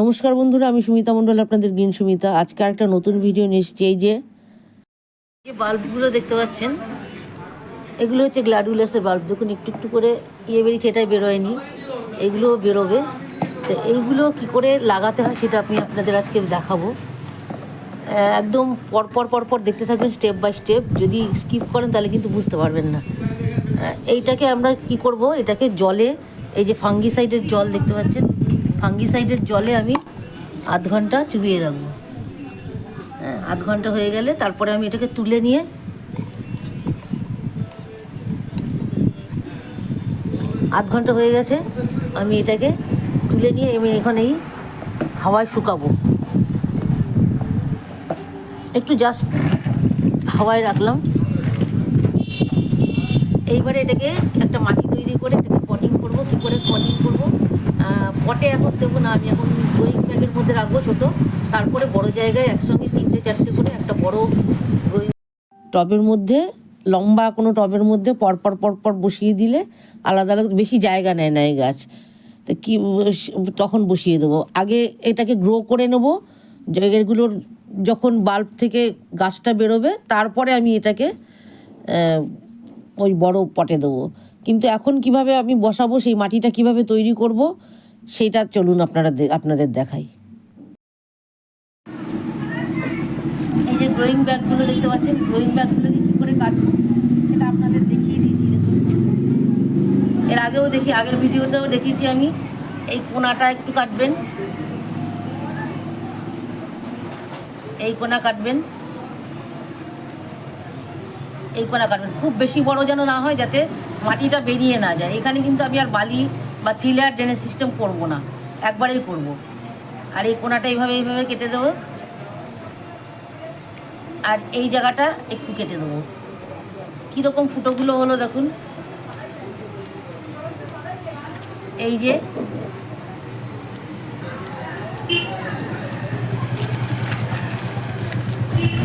নমস্কার বন্ধুরা, আমি সুমিতা মণ্ডল, আপনাদের গ্রিন সুমিতা। আজকে একটা নতুন ভিডিও নিয়ে এসেছি, এই যে যে বাল্বগুলো দেখতে পাচ্ছেন, এগুলো হচ্ছে গ্লাডুলাসের বাল্ব। দেখুন, একটু একটু করে ইয়ে বেরিয়েছে, এটাই বেরোয়নি, এগুলোও বেরোবে। তো এইগুলো কি করে লাগাতে হয়, সেটা আমি আপনাদের আজকে দেখাবো। একদম পরপর পরপর দেখতে থাকবেন স্টেপ বাই স্টেপ যদি স্কিপ করেন, তাহলে কিন্তু বুঝতে পারবেন না। এইটাকে আমরা কি করব, এটাকে জলে, এই যে ফাঙ্গিসাইডের জল দেখতে পাচ্ছেন ফাঙ্গিসাইডের জলে আমি আধ ঘণ্টা চুবিয়ে রাখব হ্যাঁ আধ ঘণ্টা হয়ে গেলে তারপরে আমি এটাকে তুলে নিয়ে আধ ঘণ্টা হয়ে গেছে, আমি এটাকে তুলে নিয়ে আমি এখানেই হাওয়ায় শুকাবো। একটু জাস্ট হাওয়ায় রাখলাম। এইবারে এটাকে একটা মাটি তৈরি করে এটাকে করব, কী করে পটিং করব? পটে এখন দেবো না, আমি এখন গ্রোয়িং ব্যাগের মধ্যে রাখব ছোটো। তারপরে বড় জায়গায় একসঙ্গে তিনটে, চারটে করে একটা বড় টবের মধ্যে, লম্বা কোনো টবের মধ্যে পরপর পরপর বসিয়ে দিলে আলাদা আলাদা বেশি জায়গা নেয় না এই গাছ। তো কি, তখন বসিয়ে দেবো। আগে এটাকে গ্রো করে নেব। জায়গাগুলোর যখন বাল্ব থেকে গাছটা বেরোবে, তারপরে আমি এটাকে ওই বড় পটে দেবো। কিন্তু এখন কীভাবে আমি বসাবো, সেই মাটিটা কীভাবে তৈরি করব, সেটা চলুন আপনারা আপনাদের দেখাই। এই যে গ্রোয়িং ব্যাগগুলো দেখতে পাচ্ছেন গ্রোয়িং ব্যাগগুলোকে কী করে কাটবো, সেটা আপনাদের দেখিয়ে দিয়েছি এর আগেও দেখি, আগের ভিডিওতেও দেখিয়েছি আমি, এই কোনাটা একটু কাটবেন। এই কোনা কাটবেন। এই কোনা কাটবেন খুব বেশি বড় যেন না হয় যাতে মাটিটা বেরিয়ে না যায়। এখানে কিন্তু আমি আর বালি বা থ্রি লেয়ার ড্রেনেজ সিস্টেম করব না। একবারেই করব। আর এই কোনাটা এইভাবে এইভাবে কেটে দেবো। আর এই জায়গাটা একটু কেটে দেবো। কীরকম ফুটোগুলো হলো দেখুন। এই যে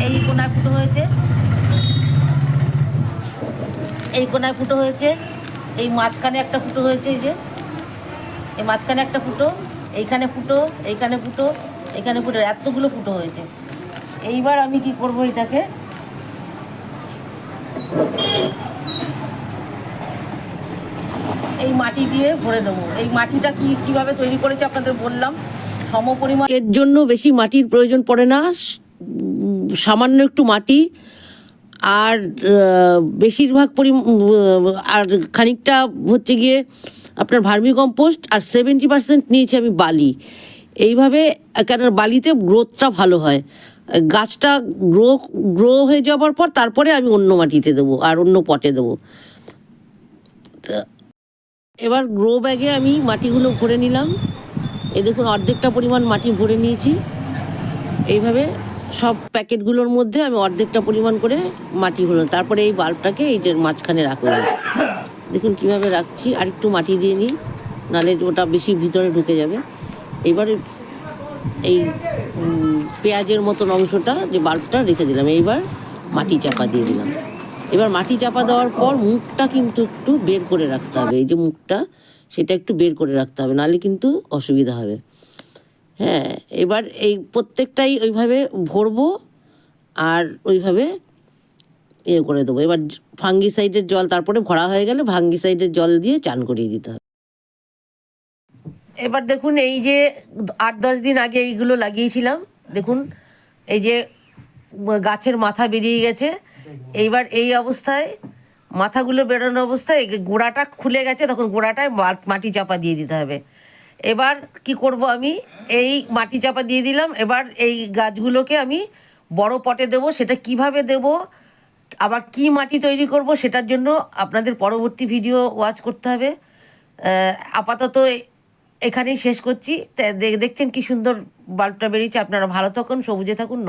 এই কোনায় ফুটো হয়েছে। এই কোনায় ফুটো হয়েছে, এই মাঝখানে একটা ফুটো হয়েছে এই যে। এই মাঝখানে একটা ফুটো, এইখানে ফুটো এইখানে ফুটো এখানে ফুটো, এতগুলো ফুটো হয়েছে। এইবার আমি কি করব এটাকে? এই মাটি দিয়ে ভরে দেবো। এই মাটিটা কি, কীভাবে তৈরি করেছে আপনাদের বললাম। সমপরিমাণ এর জন্য বেশি মাটির প্রয়োজন পড়ে না। সামান্য একটু মাটি আর বেশিরভাগ পরি আর খানিকটা হচ্ছে গিয়ে আপনার ভার্মি কম্পোস্ট আর সেভেন্টি পার্সেন্ট নিয়েছি আমি বালি। এইভাবে কেন বালিতে গ্রোথটা ভালো হয়। গাছটা গ্রো গ্রো হয়ে যাওয়ার পর তারপরে আমি অন্য মাটিতে দেবো আর অন্য পটে দেবো। এবার গ্রো ব্যাগে আমি মাটিগুলো ভরে নিলাম। এ দেখুন অর্ধেকটা পরিমাণ মাটি ভরে নিয়েছি। এইভাবে সব প্যাকেটগুলোর মধ্যে আমি অর্ধেকটা পরিমাণ করে মাটি ভরলাম তারপরে এই বাল্বটাকে এই মাঝখানে রাখলাম। দেখুন কীভাবে রাখছি। আর একটু মাটি দিয়ে নিই নাহলে ওটা বেশি ভিতরে ঢুকে যাবে। এবারে এই পেঁয়াজের মতন অংশটা, যে বাল্বটা রেখে দিলাম, এইবার মাটি চাপা দিয়ে দিলাম। এবার মাটি চাপা দেওয়ার পর মুখটা কিন্তু একটু বের করে রাখতে হবে। এই যে মুখটা, সেটা একটু বের করে রাখতে হবে নাহলে কিন্তু অসুবিধা হবে। হ্যাঁ এবার এই প্রত্যেকটাই ওইভাবে ভরবো আর ওইভাবে ইয়ে করে দেবো। এবার ফাঙ্গিসাইডের জল তারপরে ভরা হয়ে গেলে ফাঙ্গিসাইডের জল দিয়ে চান করিয়ে দিতে হবে। এবার দেখুন এই যে আট দশ দিন আগে এইগুলো লাগিয়েছিলাম। দেখুন এই যে গাছের মাথা বেরিয়ে গেছে। এইবার এই অবস্থায় মাথাগুলো বেরোনোর অবস্থায় গোড়াটা খুলে গেছে। তখন গোড়াটায় মাটি চাপা দিয়ে দিতে হবে। এবার কি করব আমি? এই মাটি চাপা দিয়ে দিলাম। এবার এই গাছগুলোকে আমি বড় পটে দেব। সেটা কীভাবে দেব? আবার কি মাটি তৈরি করব? সেটার জন্য আপনাদের পরবর্তী ভিডিও ওয়াচ করতে হবে। আপাতত এখানেই শেষ করছি। দেখছেন কি সুন্দর বাল্বটা বেরিয়েছে। আপনারা ভালো থাকুন, সবুজে থাকুন